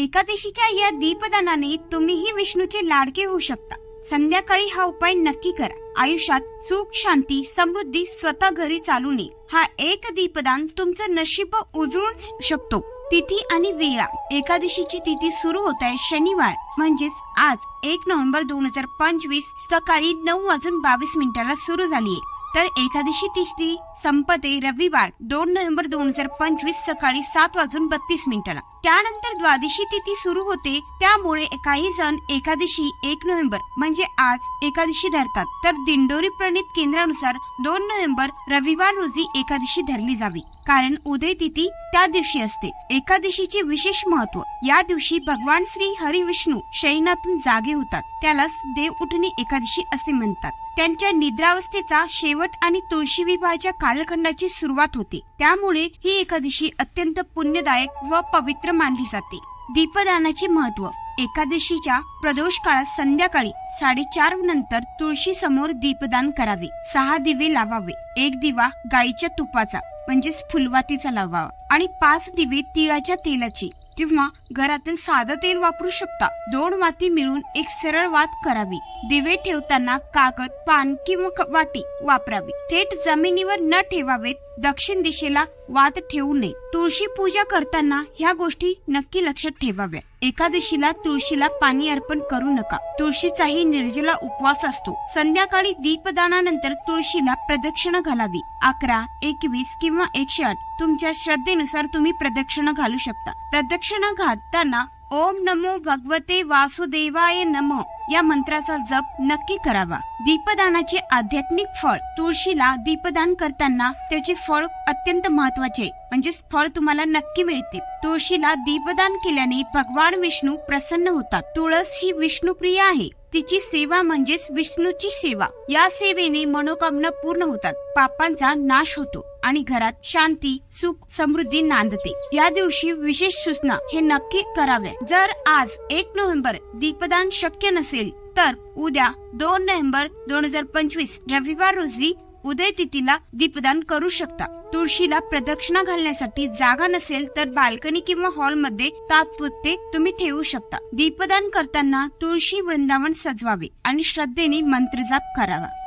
एकादशीच्या या दीपदानाने तुम्हीही विष्णूचे लाडके होऊ शकता. संध्याकाळी हा उपाय नक्की करा. आयुष्यात सुख शांती समृद्धी स्वतः घरी चालू नये हा एक दीपदान तुमचं नशीब उजळून शकतो. तिथी आणि वेळा. एकादशीची तिथी सुरू होत आहे शनिवार. म्हणजेच आज एक नोव्हेंबर दोन हजार पंचवीस सकाळी नऊ वाजून बावीस मिनिटाला सुरू झाली आहे. तर एकादशी तिथी संपते रविवार दोन नोव्हेंबर दोन हजार पंचवीस सकाळी सात वाजून बत्तीस मिनिटाला. त्यानंतर द्वादशी तिथी सुरू होते. त्यामुळे काही जण एकादशी एक नोव्हेंबर म्हणजे आज एकादशी धरतात. तर दिंडोरी प्रणित केंद्रानुसार दोन नोव्हेंबर रविवार रोजी एकादशी धरली जावी. कारण उदय तिथी त्या दिवशी असते. एकादशीचे विशेष महत्त्व या दिवशी भगवान श्री हरी विष्णू शयनातून जागे होतात. त्यालाच देव उठणी एकादशी असे म्हणतात. त्यांच्या निद्रावस्थेचा शेवट आणि तुळशी विवाहाच्या कालखंडाची सुरुवात होते. त्यामुळे ही एकादशी अत्यंत पुण्यदायक व पवित्र मानली जाते. दीपदानाचे महत्त्व. एकादशीच्या प्रदोष काळात संध्याकाळी साडेचार नंतर तुळशी समोर दीपदान करावे. सहा दिवे लावावे. एक दिवा गाईच्या तुपाचा म्हणजेच फुलवातीचा लावावा. आणि पाच दिवे तिळाच्या तेलाची किंवा घरातील साधं तेल वापरू शकता. दोन वाती मिळून एक सरळ वात करावी. दिवे ठेवताना कागद पान किंवा क- वाटी वापरावी. थेट जमिनीवर न ठेवावेत दक्षिण दिशेला वात ठेवू नये. तुळशी पूजा करताना ह्या गोष्टी नक्की लक्षात ठेवाव्या एकादशीला तुळशीला पाणी अर्पण करू नका. तुळशीचाही निर्जला उपवास असतो. संध्याकाळी दीपदानानंतर तुळशीला प्रदक्षिणा घालावी. अकरा एकवीस किंवा एकशे आठ तुमच्या श्रद्धेनुसार तुम्ही प्रदक्षिणा घालू शकता. प्रदक्षिणा घालताना ओम नमो भगवते वासुदेवाय नम. या मंत्राचा जप नक्की करावा. दीपदानाचे आध्यात्मिक फळ. तुळशीला दीपदान करताना त्याचे फळ अत्यंत महत्त्वाचे म्हणजे म्हणजेच फळ तुम्हाला नक्की मिळते. तुळशीला दीपदान केल्याने भगवान विष्णू प्रसन्न होतात. तुळस ही विष्णुप्रिय आहे. तिची सेवा म्हणजेच विष्णूची सेवा. या सेवेने मनोकामना पूर्ण होतात. पापांचा नाश होतो आणि घरात शांती सुख समृद्धी नांदते. या दिवशी विशेष सूचना हे नक्की करावे. जर आज एक नोव्हेंबर दीपदान शक्य नसेल तर उद्या दोन नोव्हेंबर दोन हजार पंचवीस रविवार रोजी उदय तिथीला दीपदान करू शकता. तुळशीला प्रदक्षिणा घालण्यासाठी जागा नसेल तर बाल्कनी किंवा हॉलमध्ये तात्पुरते तुम्ही ठेवू शकता. दीपदान करताना तुळशी वृंदावन सजवावे आणि श्रद्धेने मंत्रजाप करावा.